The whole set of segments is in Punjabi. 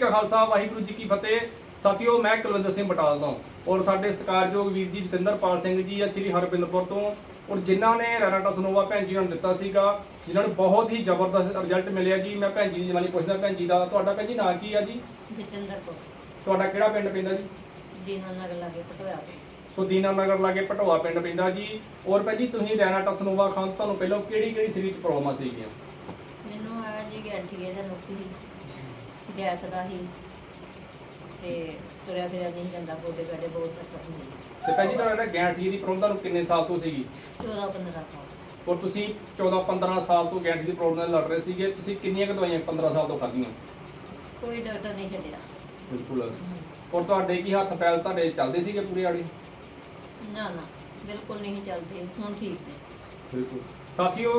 ਕਾ ਖਾਲਸਾ ਵਾਹਿਗੁਰੂ ਜੀ ਕੀ ਫਤਿਹ। ਸਾਥੀਓ ਮੈਂ ਕੁਲਵਿੰਦਰ ਸਿੰਘ ਬਟਾਲ ਤੋਂ। ਔਰ ਸਾਡੇ ਸਤਿਕਾਰਯੋਗ ਵੀਰ ਜੀ ਜਤਿੰਦਰਪਾਲ ਸਿੰਘ ਜੀ ਆ ਸ਼੍ਰੀ ਹਰਬਿੰਦਪੁਰ ਤੋਂ। ਔਰ ਜਿਨ੍ਹਾਂ ਨੇ ਰੈਨਾਟਾ ਸਨੋਵਾ ਭੈਣ ਜੀ ਨੂੰ ਦਿੱਤਾ ਸੀਗਾ ਜਿਨ੍ਹਾਂ ਨੂੰ ਬਹੁਤ ਹੀ ਜ਼ਬਰਦਸਤ ਰਿਜ਼ਲਟ ਮਿਲਿਆ ਜੀ। ਮੈਂ ਭੈਣ ਜੀ ਦੀ ਜਵਾਨੀ ਪੁੱਛਦਾ ਭੈਣ ਜੀ ਦਾ ਤੁਹਾਡਾ ਭੈਣ ਜੀ ਨਾਂ ਕੀ ਆ ਜੀ? ਜਤਿੰਦਰ ਕੋ ਤੁਹਾਡਾ ਕਿਹੜਾ ਪਿੰਡ ਪੈਂਦਾ ਜੀ? ਦੀਨਾ ਨਗਰ ਲਾਗੇ ਪਟੋਇਆ ਸੋ ਦੀਨਾ ਨਗਰ ਲਾਗੇ ਪਟੋਆ ਪਿੰਡ ਪੈਂਦਾ ਜੀ। ਔਰ ਭੈਣ ਜੀ ਤੁਸੀਂ ਰੈਨਾਟਾ ਸਨੋਵਾ ਖਾਨ ਤੁਹਾਨੂੰ ਪਹਿਲਾਂ ਕਿਹੜੀ ਕਿਹੜੀ ਸਰੀਰ 'ਚ ਪ੍ਰੋਬਲਮਾਂ ਸੀਗੀਆਂ? ਮੈਨੂੰ ਆ ਜੀ ਗੈਂਠੀਏ ਦਾ ਨੁਕਸ ਸੀ ਗੈਸ ਦਾ ਸੀ ਤੇ ਤੁਰਿਆ ਫਿਰਿਆ ਨਹੀਂ ਜਾਂਦਾ ਗੋਡੇ ਗਾਡੇ ਬਹੁਤ ਤੱਕ ਹੁੰਦੇ ਤੇ ਭੈਣ ਜੀ ਤੁਹਾਡਾ ਜਿਹੜਾ ਗੈਂਠੀ ਦੀ ਪ੍ਰੋਬਲਮ ਤੁਹਾਨੂੰ ਕਿੰਨੇ ਸਾਲ ਤੋਂ ਸੀਗੀ? 14 15 ਸਾਲ। ਔਰ ਤੁਸੀਂ 14 15 ਸਾਲ ਤੋਂ ਗੈਂਠੀ ਦੀ ਪ੍ਰੋਬਲਮ ਨਾਲ ਲੜ ਰਹੇ ਸੀਗੇ ਤੁਸੀਂ ਕਿੰਨੀਆਂ ਕੁ ਦਵਾਈਆਂ 15 ਸਾਲ ਤੋਂ ਖਾਧੀਆਂ? ਕੋਈ ਡਾਕਟਰ ਨਹੀਂ ਛੱਡਿਆ। ਬਿਲਕੁਲ। ਔਰ ਤੁਹਾਡੇ ਕੀ ਹੱਥ ਪੈਰ ਤੁਹਾਡੇ ਚੱਲਦੇ ਸੀਗੇ ਪੂਰੇ ਆੜੇ? ਨਾ ਨਾ ਬਿਲਕੁਲ ਨਹੀਂ ਚੱਲਦੇ ਹੁਣ ਠੀਕ ਨੇ। ਬਿਲਕੁਲ। ਸਾਥੀਓ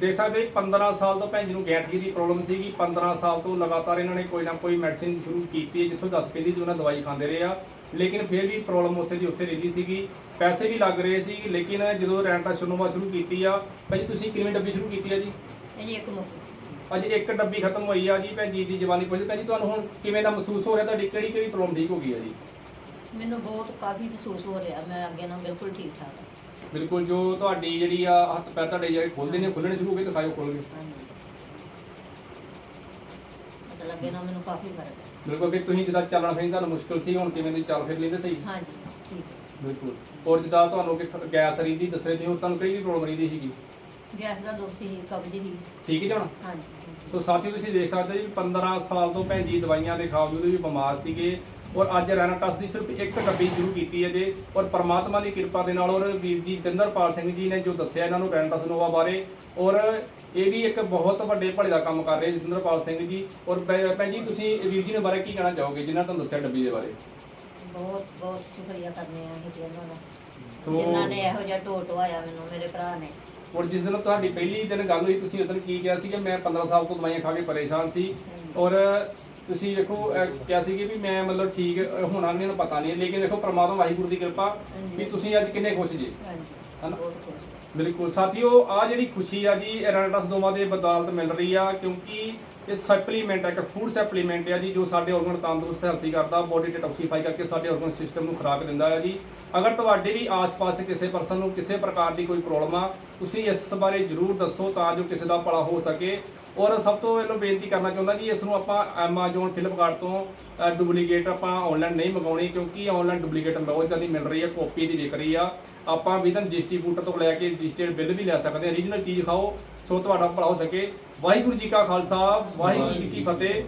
ਦੇਖ ਸਕਦੇ ਹੋ 15 ਸਾਲ ਤੋਂ ਭੈਣ ਜੀ ਨੂੰ ਗੈਂਠੀ ਦੀ ਪ੍ਰੋਬਲਮ ਸੀਗੀ 15 ਸਾਲ ਤੋਂ ਲਗਾਤਾਰ ਇਹਨਾਂ ਨੇ ਕੋਈ ਨਾ ਕੋਈ ਮੈਡੀਸਿਨ ਸ਼ੁਰੂ ਕੀਤੀ ਜਿੱਥੋਂ ਦੱਸ ਪੈਂਦੀ ਸੀ ਉਹਨਾਂ ਦਵਾਈ ਖਾਂਦੇ ਰਹੇ ਆ। ਲੇਕਿਨ ਫਿਰ ਵੀ ਪ੍ਰੋਬਲਮ ਉੱਥੇ ਦੀ ਉੱਥੇ ਰਹਿੰਦੀ ਸੀਗੀ। ਪੈਸੇ ਵੀ ਲੱਗ ਰਹੇ ਸੀ ਲੇਕਿਨ ਜਦੋਂ ਰੈਂਟਾ ਸ਼ੁਰੂਵਾ ਸ਼ੁਰੂ ਕੀਤੀ ਆ ਭਾਜੀ ਤੁਸੀਂ ਕਿੰਨੀ ਡੱਬੀ ਸ਼ੁਰੂ ਕੀਤੀ ਆ ਜੀ? ਇਹ ਜੀ ਇੱਕ ਮੁੱਕ। ਅੱਜ ਇੱਕ ਡੱਬੀ ਖਤਮ ਹੋਈ ਆ ਜੀ ਭੈਣ ਜੀ ਦੀ ਜਵਾਨੀ ਪੁੱਛਦੇ ਭੈਣ ਜੀ ਤੁਹਾਨੂੰ ਹੁਣ ਕਿਵੇਂ ਦਾ ਮਹਿਸੂਸ ਹੋ ਰਿਹਾ ਤੁਹਾਡੀ ਕਿਹੜੀ ਕਿਹੜੀ ਪ੍ਰੋਬਲਮ ਠੀਕ ਹੋ ਗਈ ਆ ਜੀ? ਮੈਨੂੰ ਬਹੁਤ ਕਾਫੀ ਮਹਿਸੂਸ ਹੋ ਰਿਹਾ ਮੈਂ ਅੱਗੇ ਨਾਲ ਬਿਲਕੁਲ ਠੀਕ ਠਾਕ ਹਾਂ ਬਿਲਕੁਲ ਜੋ ਤੁਹਾਡੀ ਜਿਹੜੀ ਆ ਹੱਥ ਪੈਰ ਤੁਹਾਡੇ ਜਿਹੜੇ ਖੁੱਲਦੇ ਨੇ ਖੁੱਲਣੇ ਸ਼ੁਰੂ ਹੋ ਗਏ ਦਿਖਾਓ ਖੁੱਲ ਗਏ ਹਾਂਜੀ ਅੱਗੇ ਨਾਲ ਮੈਨੂੰ ਕਾਫੀ ਫ਼ਰਕ ਹੈ। ਬਿਲਕੁਲ ਕਿ ਤੁਸੀਂ ਜਿੱਦਾਂ ਚੱਲਣਾ ਫਿਰ ਤੁਹਾਨੂੰ ਮੁਸ਼ਕਲ ਸੀ ਹੁਣ ਕਿਵੇਂ ਦੀ ਚੱਲ ਫਿਰ ਲੈਂਦੇ ਸਹੀ? ਹਾਂਜੀ ਠੀਕ ਹੈ। ਬਿਲਕੁਲ। ਔਰ ਜਿੱਦਾਂ ਤੁਹਾਨੂੰ ਕਿ ਗੈਸ ਰੀਦੀ ਦੱਸ ਰਹੇ ਸੀ ਹੋਰ ਤੁਹਾਨੂੰ ਕਿਹੜੀ ਪ੍ਰੋਬਲਮ ਰੀਦੀ ਸੀਗੀ? ਗੈਸ ਦਾ ਦੁੱਖ ਸੀ ਕਬਜ਼ ਸੀ ਠੀਕ ਹੈ ਹੁਣ? ਹਾਂਜੀ ਸੋ ਸਾਥੀਓ ਤੁਸੀਂ ਦੇਖ ਸਕਦੇ ਜੀ 15 ਸਾਲ ਤੋਂ ਭੈਣ ਜੀ ਦਵਾਈਆਂ ਦੇ ਖਾਵਜੂਦ ਵੀ ਬਿਮਾਰ ਸੀਗੇ। ਔਰ ਅੱਜ ਰੈਨਾਟਸ ਦੀ ਸਿਰਫ ਇੱਕ ਡੱਬੀ ਸ਼ੁਰੂ ਕੀਤੀ ਹੈ ਜੇ ਔਰ ਪ੍ਰਮਾਤਮਾ ਦੀ ਕਿਰਪਾ ਦੇ ਨਾਲ ਔਰ ਵੀਰ ਜੀ ਜਤਿੰਦਰਪਾਲ ਸਿੰਘ ਜੀ ਨੇ ਜੋ ਦੱਸਿਆ ਇਹਨਾਂ ਨੂੰ ਰੈਨਾਟਸ ਨੋਵਾ ਬਾਰੇ ਔਰ ਇਹ ਵੀ ਇੱਕ ਬਹੁਤ ਵੱਡੇ ਭਲੇ ਦਾ ਕੰਮ ਕਰ ਰਹੇ ਜਤਿੰਦਰਪਾਲ ਸਿੰਘ ਜੀ ਔਰ ਭੈ- ਭੈਣ ਜੀ ਤੁਸੀਂ ਵੀਰ ਜੀ ਦੇ ਬਾਰੇ ਕੀ ਕਹਿਣਾ ਚਾਹੋਗੇ ਜਿਨ੍ਹਾਂ ਤੁਹਾਨੂੰ ਦੱਸਿਆ ਡੱਬੀ ਦੇ ਬਾਰੇ? ਬਹੁਤ ਬਹੁਤ ਸ਼ੁਕਰੀਆ ਕਰਨੇ ਆ ਇਹ ਇਹਨਾਂ ਦਾ। ਸੋ ਜਿਨ੍ਹਾਂ ਨੇ ਇਹੋ ਜਿਹਾ ਟੋਟ ਆਇਆ ਮੈਨੂੰ ਮੇਰੇ ਭਰਾ ਨੇ। ਔਰ ਜਿਸ ਦਿਨ ਤੁਹਾਡੀ ਪਹਿਲੀ ਦਿਨ ਗੱਲ ਹੋਈ ਤੁਸੀਂ ਉਸ ਦਿਨ ਕੀ ਕਿਹਾ ਸੀ ਕਿ ਮੈਂ 15 ਸਾਲ ਤੋਂ ਦਵਾਈਆਂ ਖਾ ਕੇ ਪਰੇਸ਼ਾਨ ਸੀ ਔਰ ਤੁਸੀਂ ਅਹ, ਕਿਹਾ ਸੀ ਕਿ ਵੀ ਮੈਂ ਮਤਲਬ ਠੀਕ ਹੋਣਾ ਨਹੀਂ ਮੈਨੂੰ ਪਤਾ ਨਹੀਂ ਲੇਕਿਨ ਦੇਖੋ ਪ੍ਰਮਾਤਮਾ ਵਾਹਿਗੁਰੂ ਦੀ ਕਿਰਪਾ ਵੀ ਤੁਸੀਂ ਅੱਜ ਕਿੰਨੇ ਖੁਸ਼ ਜੀ। ਹਾਂਜੀ? ਬਹੁਤ ਖੁਸ਼ ਬਿਲਕੁਲ। ਸਾਥੀਓ ਆ ਜਿਹੜੀ ਖੁਸ਼ੀ ਆ ਜੀ ਐਰਾਨਟਸ ਦੋਵਾਂ ਦੇ ਬਦੌਲਤ ਮਿਲ ਰਹੀ ਆ ਕਿਉਂਕਿ ਇਹ ਸਪਲੀਮੈਂਟ ਹੈ ਇੱਕ ਫੂਡ ਸਪਲੀਮੈਂਟ ਹੈ ਜੀ ਜੋ ਸਾਡੇ ਆਰਗਨ ਤੰਦਰੁਸਤ ਹੈਲਥੀ ਕਰਦਾ ਬੋਡੀ ਡਿਟੌਕਸੀਫਾਈ ਕਰਕੇ ਸਾਡੇ ਆਰਗਨ ਸਿਸਟਮ ਨੂੰ ਖੁਰਾਕ ਦਿੰਦਾ ਹੈ ਜੀ। ਅਗਰ ਤੁਹਾਡੇ ਵੀ ਆਸ-ਪਾਸ ਕਿਸੇ ਪਰਸਨ ਨੂੰ ਕਿਸੇ ਪ੍ਰਕਾਰ ਦੀ ਕੋਈ ਪ੍ਰੋਬਲਮ ਆ ਤੁਸੀਂ ਇਸ ਬਾਰੇ ਜਰੂਰ ਦੱਸੋ ਤਾਂ ਜੋ ਕਿਸੇ ਦਾ ਭਲਾ ਹੋ ਸਕੇ। ਔਰ ਸਭ ਤੋਂ ਪਹਿਲਾਂ ਬੇਨਤੀ ਕਰਨਾ ਚਾਹੁੰਦਾ ਜੀ ਇਸ ਨੂੰ ਆਪਾਂ Amazon Flipkart ਤੋਂ ਡੁਪਲੀਕੇਟ ਆਪਾਂ ਆਨਲਾਈਨ ਨਹੀਂ ਮੰਗਾਉਣੀ ਕਿਉਂਕਿ ਆਨਲਾਈਨ ਡੁਪਲੀਕੇਟ ਬਹੁਤ ਜ਼ਿਆਦਾ ਮਿਲ ਰਹੀ ਹੈ ਕਾਪੀ ਦੀ ਵਿਕ ਰਹੀ ਆ। ਆਪਾਂ ਵਿਦਨ ਡਿਸਟ੍ਰੀਬਿਊਟਰ ਤੋਂ ਲੈ ਕੇ ਰਜਿਸਟਰਡ ਬਿੱਲ ਵੀ ਲੈ ਸਕਦੇ ਹਾਂ। ਰੀਜਨਲ ਚੀਜ਼ ਖਾਓ ਸੋ ਤੁਹਾਡਾ ਭਲਾ ਹੋ ਸਕੇ। ਵਾਹਿਗੁਰੂ ਜੀ ਕਾ ਖਾਲਸਾ ਵਾਹਿਗੁਰੂ ਜੀ ਕੀ ਫਤਿਹ।